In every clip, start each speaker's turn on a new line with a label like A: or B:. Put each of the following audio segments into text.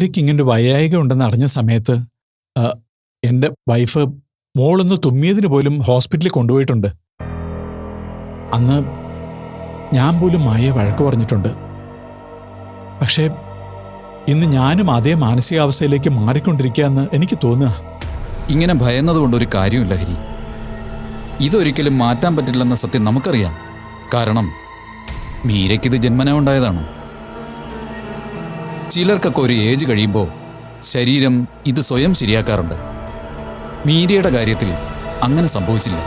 A: മീരയ്ക്ക് ഇങ്ങനെ വയായിക ഉണ്ടെന്ന് അറിഞ്ഞ സമയത്ത് എന്റെ വൈഫ് മോളൊന്ന് തുമ്മിയതിന് പോലും ഹോസ്പിറ്റലിൽ കൊണ്ടുപോയിട്ടുണ്ട്. അന്ന് ഞാൻ പോലും മായയെ വഴക്ക് പറഞ്ഞിട്ടുണ്ട്. പക്ഷേ ഇന്ന് ഞാനും അതേ മാനസികാവസ്ഥയിലേക്ക് മാറിക്കൊണ്ടിരിക്കുകയെന്ന് എനിക്ക് തോന്നുക.
B: ഇങ്ങനെ ഭയന്നതുകൊണ്ട് ഒരു കാര്യമില്ല ഹരി. ഇതൊരിക്കലും മാറ്റാൻ പറ്റില്ലെന്ന സത്യം നമുക്കറിയാം. കാരണം മീരയ്ക്കിത് ജന്മന ഉണ്ടായതാണ് ചിലർക്കൊക്കെ ഒരു ഏജ് കഴിയുമ്പോൾ ശരീരം ഇത് സ്വയം ശരിയാക്കാറുണ്ട്. മീരയുടെ കാര്യത്തിൽ അങ്ങനെ സംഭവിച്ചില്ല.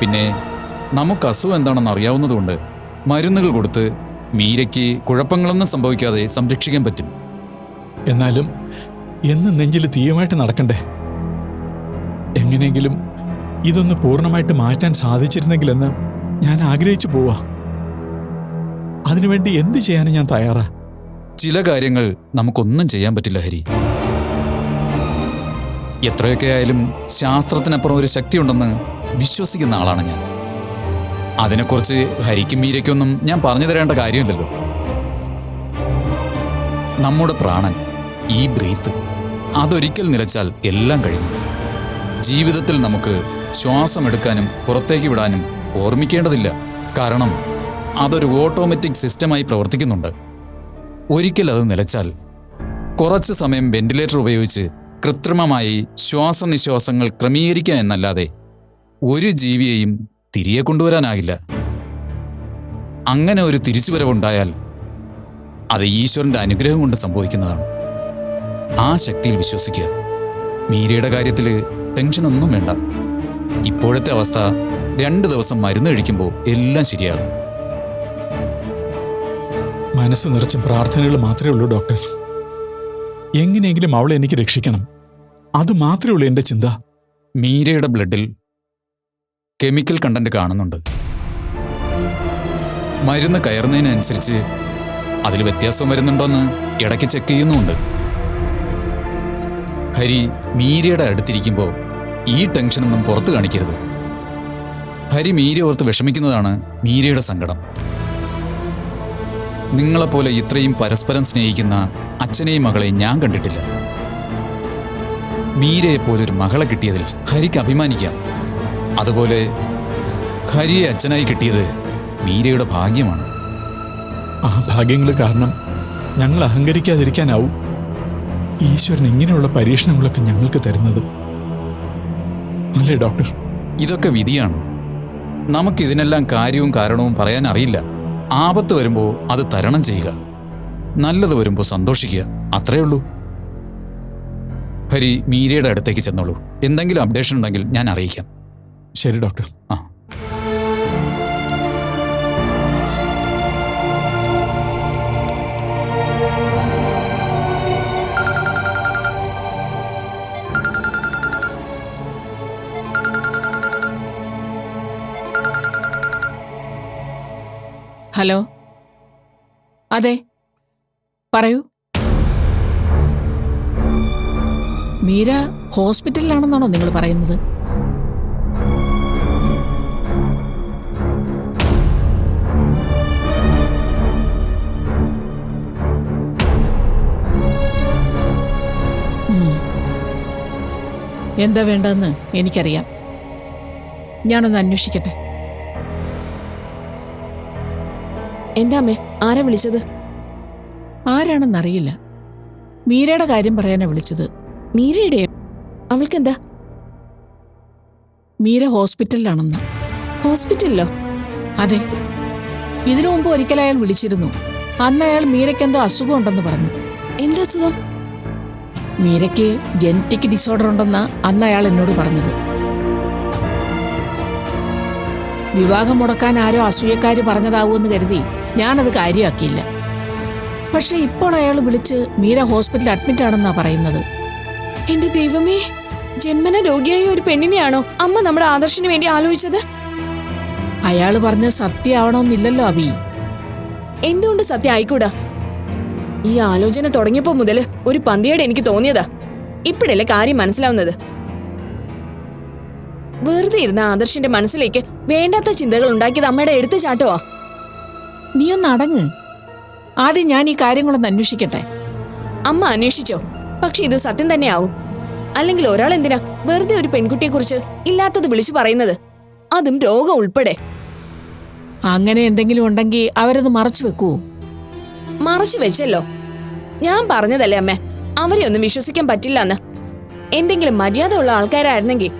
B: പിന്നെ നമുക്ക് അസുഖം എന്താണെന്ന് അറിയാവുന്നതുകൊണ്ട് മരുന്നുകൾ കൊടുത്ത് മീരയ്ക്ക് കുഴപ്പങ്ങളൊന്നും സംഭവിക്കാതെ സംരക്ഷിക്കാൻ പറ്റും.
A: എന്നാലും എന്ന് നെഞ്ചിൽ തീയമായിട്ട് നടക്കണ്ടേ? എങ്ങനെയെങ്കിലും ഇതൊന്ന് പൂർണമായിട്ട് മാറ്റാൻ സാധിച്ചിരുന്നെങ്കിലെന്ന് ഞാൻ ആഗ്രഹിച്ചു പോവാ. അതിനുവേണ്ടി എന്ത് ചെയ്യാനും ഞാൻ തയ്യാറാ?
B: ചില കാര്യങ്ങൾ നമുക്കൊന്നും ചെയ്യാൻ പറ്റില്ല ഹരി. എത്രയൊക്കെ ആയാലും ശാസ്ത്രത്തിനപ്പുറം ഒരു ശക്തിയുണ്ടെന്ന് വിശ്വസിക്കുന്ന ആളാണ് ഞാൻ. അതിനെക്കുറിച്ച് ഹരിക്കും മീരയ്ക്കൊന്നും ഞാൻ പറഞ്ഞു തരേണ്ട കാര്യമില്ലല്ലോ. നമ്മുടെ പ്രാണൻ ഈ ബ്രീത്ത് അതൊരിക്കൽ നിലച്ചാൽ എല്ലാം കഴിഞ്ഞു. ജീവിതത്തിൽ നമുക്ക് ശ്വാസമെടുക്കാനും പുറത്തേക്ക് വിടാനും ഓർമ്മിക്കേണ്ടതില്ല. കാരണം അതൊരു ഓട്ടോമാറ്റിക് സിസ്റ്റമായി പ്രവർത്തിക്കുന്നുണ്ട്. ഒരിക്കൽ അത് നിലച്ചാൽ കുറച്ച് സമയം വെന്റിലേറ്റർ ഉപയോഗിച്ച് കൃത്രിമമായി ശ്വാസനിശ്വാസങ്ങൾ ക്രമീകരിക്കുക എന്നല്ലാതെ ഒരു ജീവിയെയും തിരികെ കൊണ്ടുവരാനാകില്ല. അങ്ങനെ ഒരു തിരിച്ചുവരവുണ്ടായാൽ അത് ഈശ്വരന്റെ അനുഗ്രഹം കൊണ്ട് സംഭവിക്കുന്നതാണ്. ആ ശക്തിയിൽ വിശ്വസിക്കുക. മീരയുടെ കാര്യത്തിൽ ടെൻഷനൊന്നും വേണ്ട. ഇപ്പോഴത്തെ അവസ്ഥ രണ്ട് ദിവസം മരുന്ന് കഴിക്കുമ്പോൾ എല്ലാം ശരിയാകും.
A: മനസ്സ് നിറച്ച പ്രാർത്ഥനകൾ മാത്രമേ ഉള്ളൂ ഡോക്ടർ. എങ്ങനെയെങ്കിലും അവളെ എനിക്ക് രക്ഷിക്കണം. അത് മാത്രമേ ഉള്ളൂ എന്റെ ചിന്ത.
B: മീരയുടെ ബ്ലഡിൽ കെമിക്കൽ കണ്ടന്റ് കാണുന്നുണ്ട്. മരുന്ന് കയറുന്നതിനനുസരിച്ച് അതിൽ വ്യത്യാസം വരുന്നുണ്ടോന്ന് ഇടയ്ക്ക് ചെക്ക് ചെയ്യുന്നുമുണ്ട്. ഹരി മീരയുടെ അടുത്തിരിക്കുമ്പോൾ ഈ ടെൻഷനൊന്നും പുറത്തു കാണിക്കരുത്. ഹരി മീര ഓർത്ത് വിഷമിക്കുന്നതാണ് മീരയുടെ സങ്കടം. നിങ്ങളെപ്പോലെ ഇത്രയും പരസ്പരം സ്നേഹിക്കുന്ന അച്ഛനെയും മകളെയും ഞാൻ കണ്ടിട്ടില്ല. മീരയെപ്പോലെ ഒരു മകളെ കിട്ടിയതിൽ ഹരിക്ക് അഭിമാനിക്കാം. അതുപോലെ ഹരിയെ അച്ഛനായി കിട്ടിയത് മീരയുടെ ഭാഗ്യമാണ്.
A: ആ ഭാഗ്യങ്ങൾ കാരണം ഞങ്ങൾ അഹങ്കരിക്കാതിരിക്കാനാവും. ഈശ്വരൻ ഇങ്ങനെയുള്ള പരീക്ഷണങ്ങളൊക്കെ ഞങ്ങൾക്ക് തരുന്നത്. അല്ലേ ഡോക്ടർ?
B: ഇതൊക്കെ വിധിയാണ്. നമുക്കിതിനെല്ലാം കാര്യവും കാരണവും പറയാൻ അറിയില്ല ആപത്ത് വരുമ്പോൾ അത് തരണം ചെയ്യുക. നല്ലത് വരുമ്പോൾ സന്തോഷിക്കുക. അത്രേ ഉള്ളൂ. ഹരി മീരയുടെ അടുത്തേക്ക് ചെന്നോളൂ. എന്തെങ്കിലും അപ്ഡേഷൻ ഉണ്ടെങ്കിൽ ഞാൻ അറിയിക്കാം.
A: ശരി ഡോക്ടർ
B: ആ.
C: ഹലോ. അതെ. പറയൂ. മീര ഹോസ്പിറ്റലിലാണെന്നാണോ നിങ്ങൾ പറയുന്നത്. എന്താ വേണ്ടതെന്ന് എനിക്കറിയാം. ഞാനൊന്ന് അന്വേഷിക്കട്ടെ.
D: എന്താ അമ്മേ? ആരാ വിളിച്ചത്?
C: ആരാണെന്നറിയില്ല. മീരയുടെ കാര്യം പറയാനാ വിളിച്ചത്.
D: മീരയുടെയോ? അവൾക്കെന്താ?
C: മീര ഹോസ്പിറ്റലിലാണെന്ന്.
D: ഹോസ്പിറ്റലിലോ?
C: അതെ. ഇതിനു മുമ്പ് ഒരിക്കൽ അയാൾ വിളിച്ചിരുന്നു. അന്ന് അയാൾ മീരയ്ക്ക് എന്തോ അസുഖമുണ്ടെന്ന് പറഞ്ഞു.
D: എന്താ അസുഖം?
C: മീരയ്ക്ക് ജനറ്റിക് ഡിസോർഡർ ഉണ്ടെന്ന് അന്ന് അയാൾ എന്നോട് പറഞ്ഞത്. വിവാഹം മുടക്കാൻ ആരോ അസൂയക്കാർ പറഞ്ഞതാവൂ എന്ന് കരുതി ഞാനത് കാര്യമാക്കിയില്ല പക്ഷെ ഇപ്പോൾ അയാൾ വിളിച്ച് മീര ഹോസ്പിറ്റലിൽ അഡ്മിറ്റ് ആണെന്നാ പറയുന്നത്.
D: എന്റെ ദൈവമേ ജന്മന രോഗിയായ ഒരു പെണ്ണിനെയാണോ അമ്മ നമ്മുടെ ആദർശിന് വേണ്ടി ആലോചിച്ചത്?
C: അയാൾ പറഞ്ഞ സത്യമാവണമെന്നില്ലല്ലോ അബി.
D: എന്തുകൊണ്ട് സത്യം ആയിക്കൂടാ? ഈ ആലോചന തുടങ്ങിയപ്പോ മുതൽ ഒരു പന്തിയോടെ എനിക്ക് തോന്നിയതാ. ഇപ്പോഴല്ലേ കാര്യം മനസ്സിലാവുന്നത്? വെറുതെ ഇരുന്ന ആദർശിന്റെ മനസ്സിലേക്ക് വേണ്ടാത്ത ചിന്തകൾ ഉണ്ടാക്കിയത് അമ്മയുടെ എടുത്തു ചാട്ടമാ
C: നീ ഒന്ന് അടങ്ങ്. ആദ്യം ഞാൻ ഈ കാര്യങ്ങളൊന്ന് അന്വേഷിക്കട്ടെ.
D: അമ്മ അന്വേഷിച്ചോ. പക്ഷെ ഇത് സത്യം തന്നെയാവും. അല്ലെങ്കിൽ ഒരാൾ എന്തിനാ വെറുതെ ഒരു പെൺകുട്ടിയെ കുറിച്ച് ഇല്ലാത്തത് വിളിച്ചു പറയുന്നത്? അതും രോഗം ഉൾപ്പെടെ.
C: അങ്ങനെ എന്തെങ്കിലും ഉണ്ടെങ്കിൽ അവരത് മറച്ചു വെക്കൂ.
D: മറച്ചു വെച്ചല്ലോ. ഞാൻ പറഞ്ഞതല്ലേ അമ്മേ അവരെ ഒന്നും വിശ്വസിക്കാൻ പറ്റില്ല എന്ന് എന്തെങ്കിലും മര്യാദ ഉള്ള ആൾക്കാരായിരുന്നെങ്കിൽ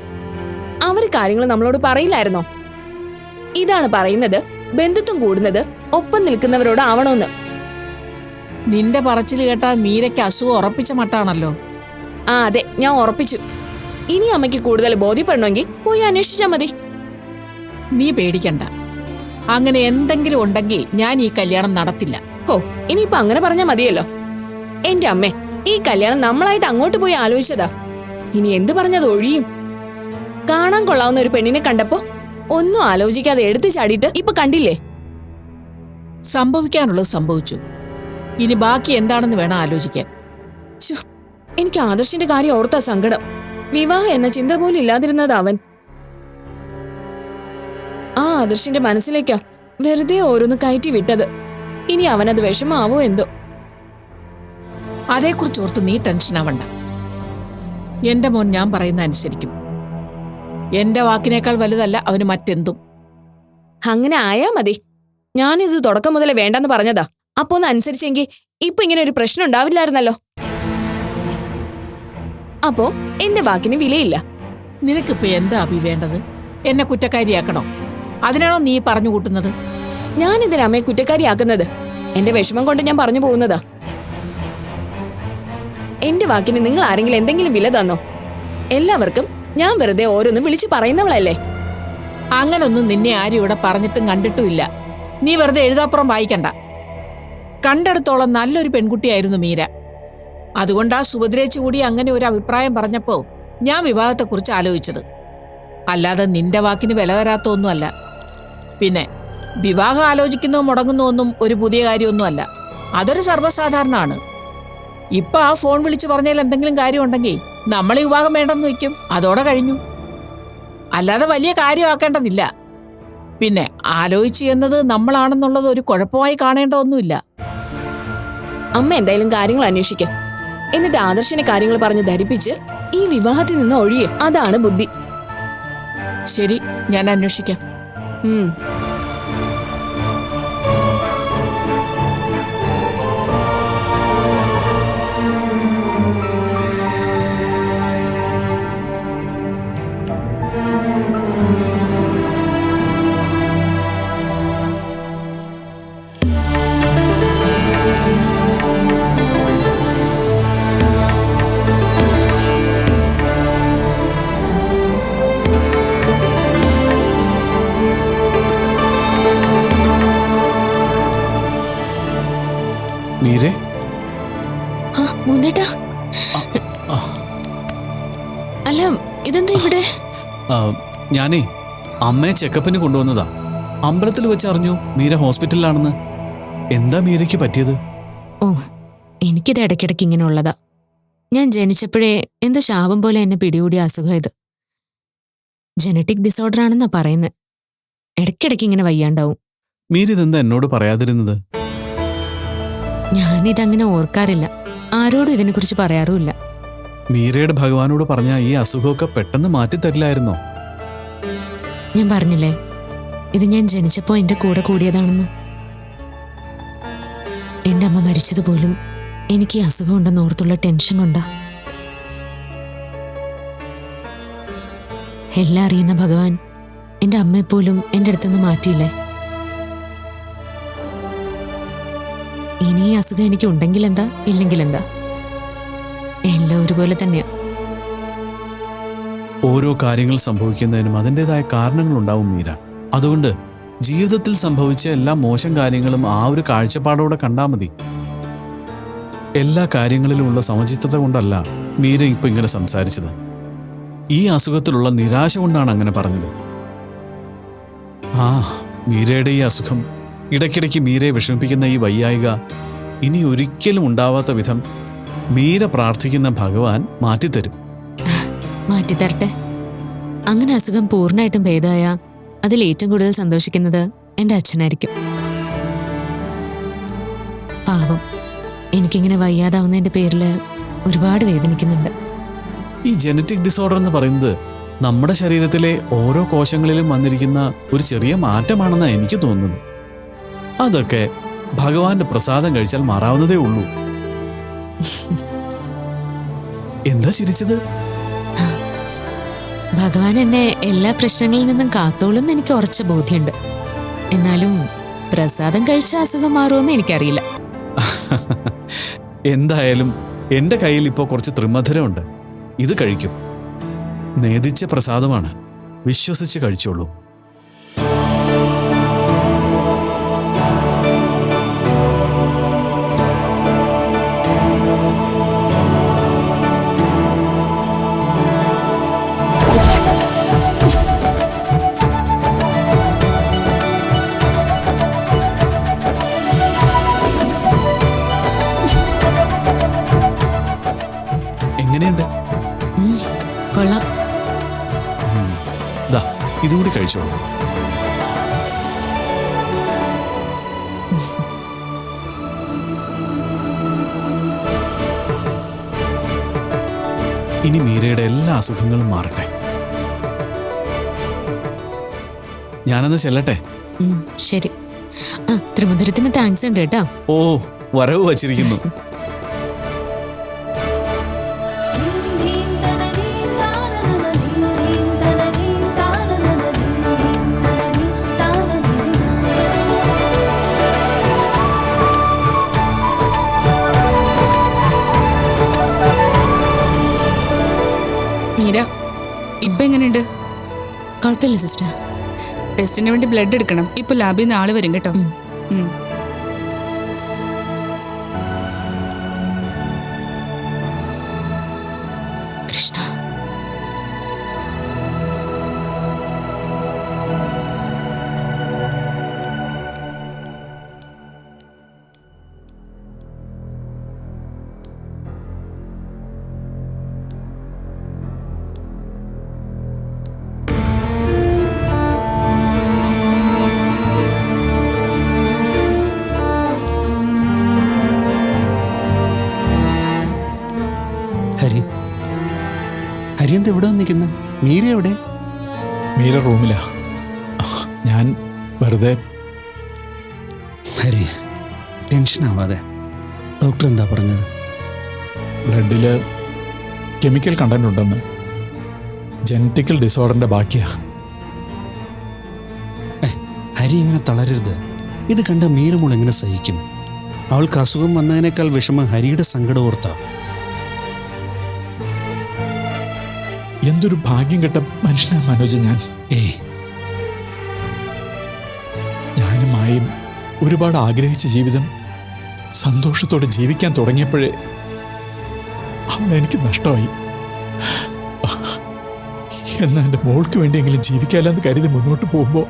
D: അവർ കാര്യങ്ങൾ നമ്മളോട് പറയില്ലായിരുന്നോ? ഇതാണ് പറയുന്നത്. ബന്ധുത്വം കൂടുന്നത് ഒപ്പം നിൽക്കുന്നവരോട് ആവണമെന്ന്
C: നിന്റെ പറച്ചിൽ കേട്ടാ മീരയ്ക്ക് അസുഖം ഉറപ്പിച്ച മട്ടാണല്ലോ.
D: ആ അതെ ഞാൻ ഉറപ്പിച്ചു. ഇനി അമ്മയ്ക്ക് കൂടുതൽ ബോധ്യപ്പെടണമെങ്കിൽ പോയി അന്വേഷിച്ചാൽ മതി.
C: നീ പേടിക്കണ്ട. അങ്ങനെ എന്തെങ്കിലും ഉണ്ടെങ്കിൽ ഞാൻ ഈ കല്യാണം നടത്തില്ല.
D: ഓ ഇനിയിപ്പൊ അങ്ങനെ പറഞ്ഞാൽ മതിയല്ലോ. എന്റെ അമ്മ ഈ കല്യാണം നമ്മളായിട്ട് അങ്ങോട്ട് പോയി ആലോചിച്ചതാ. ഇനി എന്ത് പറഞ്ഞത് ഒഴിയും? കാണാൻ കൊള്ളാവുന്ന ഒരു പെണ്ണിനെ കണ്ടപ്പോ ഒന്നും ആലോചിക്കാതെ എടുത്തു ചാടിയിട്ട് ഇപ്പൊ കണ്ടില്ലേ?
C: സംഭവിക്കാനുള്ളത് സംഭവിച്ചു. ഇനി ബാക്കി എന്താണെന്ന് വേണം ആലോചിക്കാൻ.
D: എനിക്ക് ആദർശിന്റെ കാര്യം ഓർത്താ സങ്കടം. വിവാഹം എന്ന ചിന്ത പോലും ഇല്ലാതിരുന്നത് അവൻ. ആ ആദർശിന്റെ മനസ്സിലേക്കാ വെറുതെ ഓരോന്ന് കയറ്റി വിട്ടത്. ഇനി അവനത് വിഷമാവോ എന്തോ?
C: അതേക്കുറിച്ച് ഓർത്ത് നീ ടെൻഷൻ ആവണ്ട എന്റെ മോൻ ഞാൻ പറയുന്ന അനുസരിക്കും. എന്റെ വാക്കിനേക്കാൾ വലുതല്ല അവന് മറ്റെന്തും.
D: അങ്ങനെ ആയാ മതി. ഞാനിത് തുടക്കം മുതലേ വേണ്ടെന്ന് പറഞ്ഞതാ. അപ്പൊ ഒന്ന് അനുസരിച്ചെങ്കിൽ ഇപ്പൊ ഇങ്ങനെ ഒരു പ്രശ്നം ഉണ്ടാവില്ലായിരുന്നല്ലോ. അപ്പോ എന്റെ വാക്കിന് വിലയില്ല.
C: നിനക്കിപ്പോ എന്താ അഭി വേണ്ടത്? എന്നെ കുറ്റക്കാരിയാക്കണോ? അതിനാണോ നീ പറഞ്ഞു കൂട്ടുന്നത്?
D: ഞാൻ ഇതിന് അമ്മയെ കുറ്റക്കാരിയാക്കുന്നത്. എന്റെ വിഷമം കൊണ്ട് ഞാൻ പറഞ്ഞു പോകുന്നതാ. എന്റെ വാക്കിന് നിങ്ങൾ ആരെങ്കിലും എന്തെങ്കിലും വില തന്നോ? എല്ലാവർക്കും ഞാൻ വെറുതെ ഓരോന്ന് വിളിച്ചു പറയുന്നവളല്ലേ?
C: അങ്ങനൊന്നും നിന്നെ ആരും ഇവിടെ പറഞ്ഞിട്ടും കണ്ടിട്ടുമില്ല. നീ വെറുതെ എഴുതാപ്പുറം വായിക്കണ്ട. കണ്ടെടുത്തോളം നല്ലൊരു പെൺകുട്ടിയായിരുന്നു മീര. അതുകൊണ്ടാ സുഭദ്രേച്ച് കൂടി അങ്ങനെ ഒരു അഭിപ്രായം പറഞ്ഞപ്പോ ഞാൻ വിവാഹത്തെക്കുറിച്ച് ആലോചിച്ചത്. അല്ലാതെ നിന്റെ വാക്കിന് വില തരാത്ത ഒന്നുമല്ല പിന്നെ വിവാഹം ആലോചിക്കുന്നോ മുടങ്ങുന്നോ ഒന്നും ഒരു പുതിയ കാര്യമൊന്നുമല്ല. അതൊരു സർവസാധാരണമാണ്. ഇപ്പൊ ആ ഫോൺ വിളിച്ചു പറഞ്ഞാൽ എന്തെങ്കിലും കാര്യമുണ്ടെങ്കിൽ നമ്മൾ ഈ വിവാഹം വേണ്ടെന്ന് വയ്ക്കും. അതോടെ കഴിഞ്ഞു. അല്ലാതെ വലിയ കാര്യമാക്കേണ്ടതില്ല. പിന്നെ ആലോചിച്ച് എന്നത് നമ്മളാണെന്നുള്ളത് ഒരു കുഴപ്പമായി കാണേണ്ട ഒന്നുമില്ല.
D: അമ്മ എന്തായാലും കാര്യങ്ങൾ അന്വേഷിക്ക. എന്നിട്ട് ആദർശിനെ കാര്യങ്ങൾ പറഞ്ഞ് ധരിപ്പിച്ച് ഈ വിവാഹത്തിൽ നിന്ന് ഒഴിയും. അതാണ് ബുദ്ധി.
C: ശരി ഞാൻ അന്വേഷിക്കാം.
E: മൂന്നേട്ടാ. അല്ല ഇതെന്താ ഇവിടെ?
F: ഞാനേ അമ്മയെ ചെക്കപ്പിന് കൊണ്ടുവന്നതാ. അമ്പലത്തിൽ വെച്ച് അറിഞ്ഞു മീര ഹോസ്പിറ്റലിലാണെന്ന്. എന്താ മീരയ്ക്ക് പറ്റിയത്?
E: ഓ എനിക്കിത് ഇടയ്ക്കിടയ്ക്ക് ഇങ്ങനെ ഉള്ളതാ. ഞാൻ ജനിച്ചപ്പോഴേ എന്തോ ശാപം പോലെ എന്നെ പിടികൂടിയ അസുഖം ഇത്. ജനറ്റിക് ഡിസോർഡർ ആണെന്നാ പറയുന്നത് ഇടയ്ക്കിടയ്ക്ക് ഇങ്ങനെ വയ്യാണ്ടാവും.
F: മീര ഇതെന്താ എന്നോട് പറയാതിരുന്നത്?
E: ഞാനിതങ്ങനെ ഓർക്കാറില്ല. ആരോടും ഇതിനെക്കുറിച്ച് പറയാറുമില്ല.
F: മീരയുടെ ഭഗവാനോട് പറഞ്ഞ ഈ അസുഖമൊക്കെ പെട്ടെന്ന് മാറ്റിത്തരില്ലായിരുന്നോ
E: ഞാൻ പറഞ്ഞില്ലേ ഇത് ഞാൻ ജനിച്ചപ്പോൾ എന്റെ കൂടെ കൂടിയതാണെന്ന്. എന്റെ അമ്മ മരിച്ചതുപോലും എനിക്ക് ഈ അസുഖം ഉണ്ടെന്ന് ഓർത്തുള്ള ടെൻഷൻ കൊണ്ടാ. എല്ലാം അറിയുന്ന ഭഗവാൻ എന്റെ അമ്മയെപ്പോലും എന്റെ അടുത്തുനിന്ന് മാറ്റിയില്ലേ? ഇനി ഈ അസുഖം എനിക്ക് ഉണ്ടെങ്കിൽ എന്താ? ഇല്ലെങ്കിൽ എന്താ? എല്ലാം ഒരുപോലെ തന്നെയാ.
F: ഓരോ കാര്യങ്ങൾ സംഭവിക്കുന്നതിനും അതിന്റെതായ കാരണങ്ങളുണ്ടാവും മീര. അതുകൊണ്ട് ജീവിതത്തിൽ സംഭവിച്ച എല്ലാ മോശം കാര്യങ്ങളും ആ ഒരു കാഴ്ചപ്പാടോടെ കണ്ടാൽ മതി. എല്ലാ കാര്യങ്ങളിലുമുള്ള സമചിത്തത കൊണ്ടല്ല മീര ഇപ്പൊ ഇങ്ങനെ സംസാരിച്ചത്. ഈ അസുഖത്തിലുള്ള നിരാശ കൊണ്ടാണ് അങ്ങനെ പറഞ്ഞത്. ആ മീരയുടെ ഈ അസുഖം ഇടയ്ക്കിടയ്ക്ക് മീരയെ വിഷമിപ്പിക്കുന്ന ഈ വയ്യായിക ഇനി ഒരിക്കലും ഉണ്ടാവാത്ത വിധം മീര പ്രാർത്ഥിക്കുന്ന ഭഗവാൻ മാറ്റിത്തരും.
E: മാറ്റിത്തരട്ടെ. അങ്ങനെ അസുഖം പൂർണമായിട്ടും ഭേദമായ അതിൽ ഏറ്റവും കൂടുതൽ സന്തോഷിക്കുന്നത് എന്റെ അച്ഛനായിരിക്കും. പാവം എനിക്കിങ്ങനെ വയ്യാതാവുന്നതിന്റെ പേരിൽ ഒരുപാട് വേദനിക്കുന്നുണ്ട്.
F: ഈ ജനറ്റിക് ഡിസോർഡർ എന്ന് പറയുന്നത് നമ്മുടെ ശരീരത്തിലെ ഓരോ കോശങ്ങളിലും വന്നിരിക്കുന്ന ഒരു ചെറിയ മാറ്റമാണെന്നാണ് എനിക്ക് തോന്നുന്നത്. അതൊക്കെ ഭഗവാന്റെ പ്രസാദം കഴിച്ചാൽ മാറാവുന്നതേ ഉള്ളൂ. എന്താ ചിരിച്ചത്?
E: ഭഗവാൻ എന്നെ എല്ലാ പ്രശ്നങ്ങളിൽ നിന്നും കാത്തോളും എനിക്ക് ഉറച്ച ബോധ്യമുണ്ട്. എന്നാലും പ്രസാദം കഴിച്ച അസുഖം മാറുമെന്ന് എനിക്കറിയില്ല.
F: എന്തായാലും എന്റെ കയ്യിൽ ഇപ്പോൾ കുറച്ച് ത്രിമധുരമുണ്ട്. ഇത് കഴിക്കും. നേദിച്ച പ്രസാദമാണ്. വിശ്വസിച്ച് കഴിച്ചോളൂ. കഴിച്ചോളൂ ഇനി മീരയുടെ എല്ലാ അസുഖങ്ങളും മാറട്ടെ. ഞാനന്ന് ചെല്ലട്ടെ?
E: ശരി. ത്രിമുദ്രത്തിന് താങ്ക്സ് ഉണ്ട് കേട്ടോ.
F: ഓ വരവ് വച്ചിരിക്കുന്നു.
E: സിസ്റ്റർ
G: ടെസ്റ്റിന് വേണ്ടി ബ്ലഡ് എടുക്കണം. ഇപ്പൊ ലാബിൽ നിന്ന് ആൾ വരും കേട്ടോ.
H: ഹരി എവിടെ വന്നിരിക്കുന്നു? മീര എവിടെ?
A: മീര റൂമിലാ. ഞാൻ വെറുതെ
H: ഹരി ടെൻഷൻ ആവാതെ. ഡോക്ടർ എന്താ പറഞ്ഞത്?
A: ബ്ലഡിൽ കെമിക്കൽ കണ്ടന്റ് ഉണ്ടെന്ന്. ജനറ്റിക്കൽ ഡിസോർഡറിന്റെ ബാക്കിയാ.
H: ഹരി ഇങ്ങനെ തളരരുത്. ഇത് കണ്ട മീരമോൾ എങ്ങനെ സഹിക്കും? അവൾക്ക് അസുഖം വന്നതിനേക്കാൾ വിഷമം ഹരിയുടെ സങ്കടം ഓർത്താ.
A: എന്തൊരു ഭാഗ്യം കെട്ട മനുഷ്യനാ മനോജ് ഞാൻ.
H: ഏ
A: ഞാനും മായും ഒരുപാട് ആഗ്രഹിച്ച ജീവിതം സന്തോഷത്തോടെ ജീവിക്കാൻ തുടങ്ങിയപ്പോഴേ അവളെ എനിക്ക് നഷ്ടമായി. എന്നാ എന്റെ മോൾക്ക് വേണ്ടിയെങ്കിലും ജീവിക്കാമെന്ന് കരുതി മുന്നോട്ട് പോകുമ്പോൾ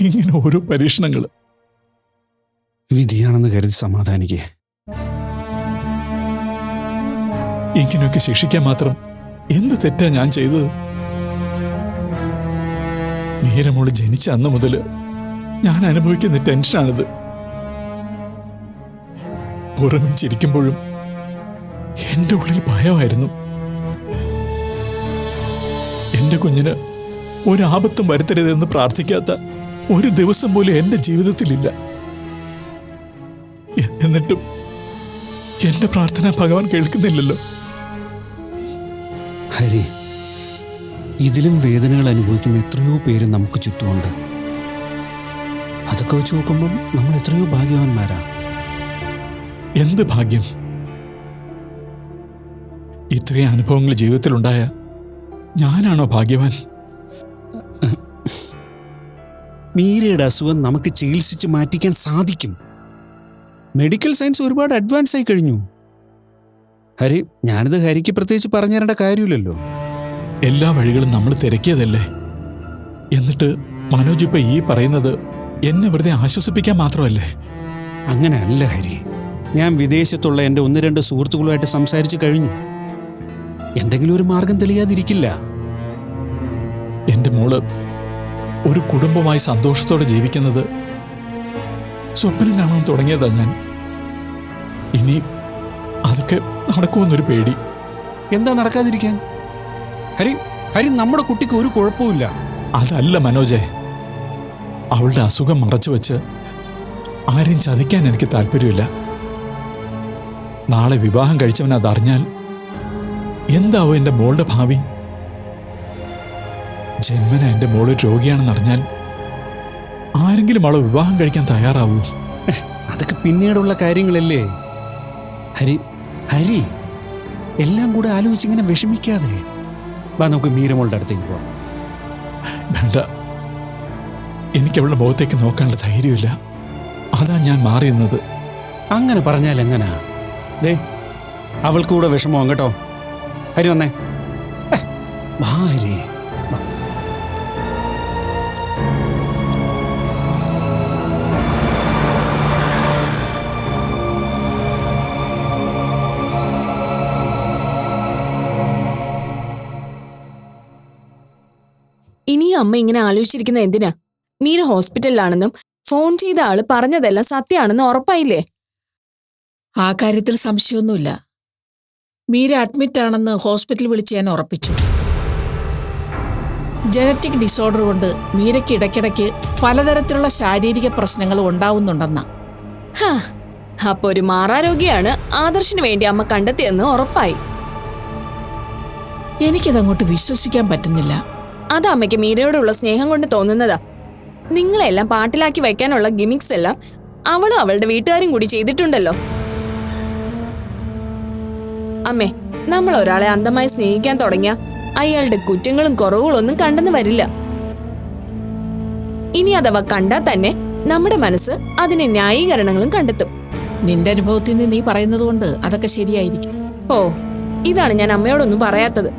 A: ഇങ്ങനെ ഓരോ പരീക്ഷണങ്ങൾ
H: വിധിയാണെന്ന് കരുതി സമാധാനിക്കേ.
A: ഇങ്ങനെയൊക്കെ ശിക്ഷിക്കാൻ മാത്രം എന്ത് തെറ്റാ ഞാൻ ചെയ്തത്? മീരമോൾ ജനിച്ച അന്ന് മുതൽ ഞാൻ അനുഭവിക്കുന്ന ടെൻഷനാണിത്. പുറമെ എന്റെ ഉള്ളിൽ ഭയമായിരുന്നു. എന്റെ കുഞ്ഞിന് ഒരാപത്തും വരുത്തരുതെന്ന് പ്രാർത്ഥിക്കാത്ത ഒരു ദിവസം പോലും എന്റെ ജീവിതത്തിലില്ല. എന്നിട്ടും എന്റെ പ്രാർത്ഥന ഭഗവാൻ കേൾക്കുന്നില്ലല്ലോ.
H: ഹരി ഇതിലും വേദനകൾ അനുഭവിക്കുന്ന എത്രയോ പേര് നമുക്ക് ചുറ്റുമുണ്ട്. അതൊക്കെ വെച്ച് നോക്കുമ്പം നമ്മൾ എത്രയോ ഭാഗ്യവാന്മാരാ.
A: എന്ത് ഭാഗ്യം? ഇത്രയും അനുഭവങ്ങൾ ജീവിതത്തിലുണ്ടായ ഞാനാണോ ഭാഗ്യവാൻ?
H: മീരയുടെ അസുഖം നമുക്ക് ചികിത്സിച്ച് മാറ്റിക്കാൻ സാധിക്കും. മെഡിക്കൽ സയൻസ് ഒരുപാട് അഡ്വാൻസ് ആയി കഴിഞ്ഞു. ഹരി ഞാനിത് ഹരിക്ക് പ്രത്യേകിച്ച് പറഞ്ഞു തരേണ്ട കാര്യമില്ലല്ലോ.
A: എല്ലാ വഴികളും നമ്മൾ തിരക്കിയതല്ലേ? എന്നിട്ട് മനോജ് ഇപ്പൊ ഈ പറയുന്നത് എന്നെ വെറുതെ ആശ്വസിപ്പിക്കാൻ മാത്രമല്ലേ?
H: അങ്ങനെയല്ല ഹരി. ഞാൻ വിദേശത്തുള്ള എന്റെ ഒന്ന് രണ്ട് സുഹൃത്തുക്കളുമായിട്ട് സംസാരിച്ചു കഴിഞ്ഞു. എന്തെങ്കിലും ഒരു മാർഗം തെളിയാതിരിക്കില്ല.
A: എന്റെ മോൾ ഒരു കുടുംബമായി സന്തോഷത്തോടെ ജീവിക്കുന്നത് സ്വപ്നം കാണാൻ തുടങ്ങിയതാ ഞാൻ. ഇനി അതൊക്കെ നടക്കുമെന്നൊരു പേടി.
H: എന്താ നടക്കാതിരിക്കാൻ? ഹരി ഹരി നമ്മുടെ കുട്ടിക്ക് ഒരു കുഴപ്പമില്ല
A: അതല്ല മനോജെ അവളുടെ അസുഖം മറച്ചു വെച്ച് ആരെയും ചതിക്കാൻ എനിക്ക് താല്പര്യമില്ല. നാളെ വിവാഹം കഴിച്ചവൻ അതറിഞ്ഞാൽ എന്താവും എന്റെ മോളുടെ ഭാവി? ജന്മന എന്റെ മോൾ രോഗിയാണെന്ന് അറിഞ്ഞാൽ ആരെങ്കിലും അവളെ വിവാഹം കഴിക്കാൻ തയ്യാറാവൂ?
H: അതൊക്കെ പിന്നീടുള്ള കാര്യങ്ങളല്ലേ? ഹരി ഹരി എല്ലാം കൂടെ ആലോചിച്ച് ഇങ്ങനെ വിഷമിക്കാതെ. വാ നമുക്ക് മീരമോളുടെ അടുത്തേക്ക് പോവാം.
A: വേണ്ട. എനിക്ക് അവളുടെ മുഖത്തേക്ക് നോക്കാനുള്ള ധൈര്യമില്ല. അതാ ഞാൻ മാറിയുന്നത്.
H: അങ്ങനെ പറഞ്ഞാൽ എങ്ങനാ? ദേ അവൾക്ക് കൂടെ വിഷമോ കേട്ടോ. ഹരി വന്നേ. വാ ഹരി. വാ.
D: അമ്മ ഇങ്ങനെ ആലോചിച്ചിരിക്കുന്ന എന്തിനാ? മീര ഹോസ്പിറ്റലിലാണെന്നും ഫോൺ ചെയ്ത ആൾ പറഞ്ഞതെല്ലാം സത്യമാണെന്ന് ഉറപ്പായില്ലേ?
C: ആ കാര്യത്തിൽ സംശയമൊന്നുമില്ല. മീര അഡ്മിറ്റ് ആണെന്ന് ഹോസ്പിറ്റൽ വിളിച്ച് ഞാൻ ഉറപ്പിച്ചു. ജനറ്റിക് ഡിസോർഡർ കൊണ്ട് മീരയ്ക്ക് ഇടയ്ക്കിടയ്ക്ക് പലതരത്തിലുള്ള ശാരീരിക പ്രശ്നങ്ങൾ ഉണ്ടാവുന്നുണ്ടെന്ന.
D: അപ്പൊ ഒരു മാറാരോഗ്യാണ് ആദർശിന് വേണ്ടി അമ്മ കണ്ടെത്തിയെന്ന് ഉറപ്പായി.
C: എനിക്കതങ്ങോട്ട് വിശ്വസിക്കാൻ പറ്റുന്നില്ല.
D: അത് അമ്മയ്ക്ക് മീരയോടുള്ള സ്നേഹം കൊണ്ട് തോന്നുന്നതാ. നിങ്ങളെല്ലാം പാട്ടിലാക്കി വയ്ക്കാനുള്ള ഗിമിക്സ് എല്ലാം അവളും അവളുടെ വീട്ടുകാരും കൂടി ചെയ്തിട്ടുണ്ടല്ലോ. അമ്മേ നമ്മൾ ഒരാളെ അന്ധമായി സ്നേഹിക്കാൻ തുടങ്ങിയ അയാളുടെ കുറ്റങ്ങളും കുറവുകളും ഒന്നും കണ്ടെന്ന് വരില്ല. ഇനി അഥവാ കണ്ടാൽ തന്നെ നമ്മുടെ മനസ്സ് അതിന് ന്യായീകരണങ്ങളും കണ്ടെത്തും.
C: നിന്റെ അനുഭവത്തിൽ നിന്ന് നീ പറയുന്നത് കൊണ്ട് അതൊക്കെ ശരിയായിരിക്കും.
D: ഓ ഇതാണ് ഞാൻ അമ്മയോടൊന്നും പറയാത്തത്.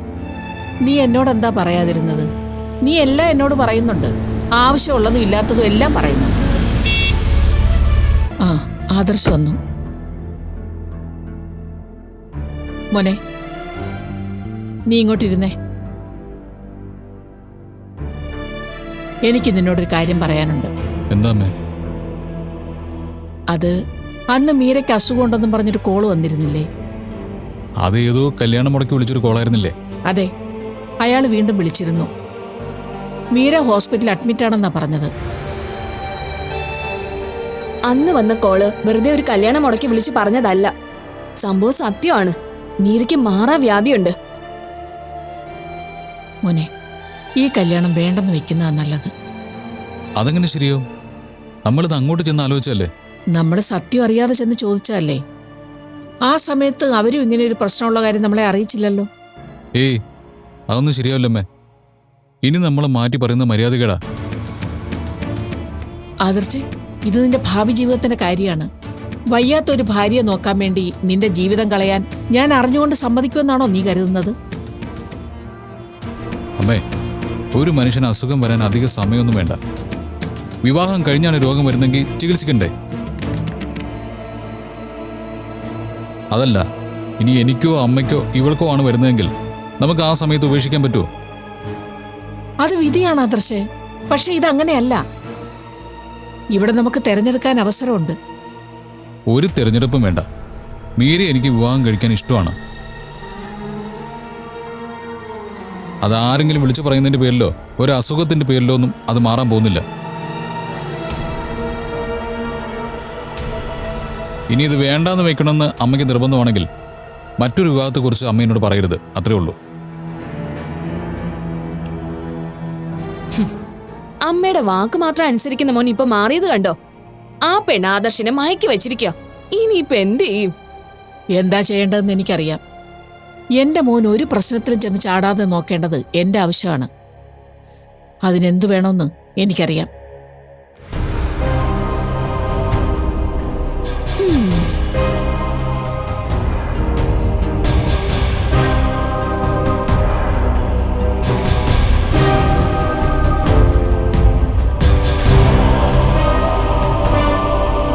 C: നീ എന്നോട് എന്താ പറയാതിരുന്നത്? നീ എല്ലാം എന്നോട് പറയുന്നുണ്ട്. ആവശ്യമുള്ളതും ഇല്ലാത്തതും എല്ലാം പറയുന്നുണ്ട്. ആ ആദർശ് വന്നു. മോനെ നീ ഇങ്ങോട്ടിരുന്നേ. എനിക്ക് നിന്നോടൊരു കാര്യം പറയാനുണ്ട്.
B: എന്താ
C: അത് അന്ന് മീരയ്ക്ക് അസുഖമുണ്ടെന്നും പറഞ്ഞൊരു കോൾ വന്നിരുന്നില്ലേ?
B: അത് ഏതോ കല്യാണം മുടക്കി വിളിച്ചൊരു കോളായിരുന്നില്ലേ?
C: അതെ അയാൾ വീണ്ടും വിളിച്ചിരുന്നു. മീര ഹോസ്പിറ്റലിൽ അഡ്മിറ്റ് ആണെന്നാ പറഞ്ഞത്.
D: അന്ന് വന്ന കോൾ വെറുതെ ഒരു കല്യാണം മുടക്കി വിളിച്ച് പറഞ്ഞതല്ല. സംഭവം സത്യമാണ്. മീരയ്ക്ക് മാറാ വ്യാധിയുണ്ട്.
C: മോനെ ഈ കല്യാണം വേണ്ടെന്ന് വെക്കുന്നതാ നല്ലത്.
B: അതെങ്ങനെ ശരിയോ നമ്മളിത് അങ്ങോട്ട് ചെന്ന് ആലോചിച്ചല്ലേ
C: നമ്മൾ സത്യം അറിയാതെ ചെന്ന് ചോദിച്ചതല്ലേ? ആ സമയത്ത് അവരും ഇങ്ങനെ ഒരു പ്രശ്നമുള്ള കാര്യം നമ്മളെ അറിയിച്ചില്ലല്ലോ.
B: ഏയ് അതൊന്നും ശരിയാവില്ലമ്മേ. ഇനി നമ്മൾ മാറ്റി പറയുന്ന മര്യാദകേടാ.
C: ആദർശ് ഇത് നിന്റെ ഭാവി ജീവിതത്തിന്റെ കാര്യമാണ്. വയ്യാത്ത ഒരു ഭാര്യയെ നോക്കാൻ വേണ്ടി നിന്റെ ജീവിതം കളയാൻ ഞാൻ അറിഞ്ഞുകൊണ്ട് സമ്മതിക്കുമെന്നാണോ നീ കരുതുന്നത്?
B: അമ്മേ ഒരു മനുഷ്യന് അസുഖം വരാൻ അധിക സമയമൊന്നും വേണ്ട. വിവാഹം കഴിഞ്ഞാണ് രോഗം വരുന്നെങ്കിൽ ചികിത്സിക്കണ്ടേ? അതല്ല ഇനി എനിക്കോ അമ്മയ്ക്കോ ഇവൾക്കോ ആണ് വരുന്നതെങ്കിൽ നമുക്ക് ആ സമയത്ത് ഉപേക്ഷിക്കാൻ പറ്റുമോ
C: അത് വിധിയാണ് ആദർശ്. പക്ഷെ ഇത് അങ്ങനെയല്ല ഇവിടെ നമുക്ക് തെരഞ്ഞെടുക്കാൻ അവസരമുണ്ട്.
B: ഒരു തിരഞ്ഞെടുപ്പും വേണ്ട. മീരി എനിക്ക് വിവാഹം കഴിക്കാൻ ഇഷ്ടമാണ്. അത് ആരെങ്കിലും വിളിച്ചു പറയുന്നതിന്റെ പേരിലോ ഒരു അസുഖത്തിന്റെ പേരിലോ ഒന്നും അത് മാറാൻ പോകുന്നില്ല. ഇനി ഇത് വേണ്ടാന്ന് വെക്കണമെന്ന് അമ്മയ്ക്ക് നിർബന്ധമാണെങ്കിൽ മറ്റൊരു വിവാഹത്തെക്കുറിച്ച് അമ്മ എന്നോട് പറയരുത്. അത്രേ ഉള്ളൂ.
D: അമ്മയുടെ വാക്ക് മാത്രം അനുസരിക്കുന്ന മോൻ ഇപ്പൊ മാറിയത് കണ്ടോ? ആ പെണ്ണാദർശിനെ മയക്കി വെച്ചിരിക്കോ ഇനിയിപ്പൊ എന്ത് ചെയ്യും?
C: എന്താ ചെയ്യേണ്ടതെന്ന് എനിക്കറിയാം. എന്റെ മോൻ ഒരു പ്രശ്നത്തിലും ചെന്ന് ചാടാതെ നോക്കേണ്ടത് എന്റെ ആവശ്യമാണ്. അതിനെന്ത് വേണമെന്ന് എനിക്കറിയാം.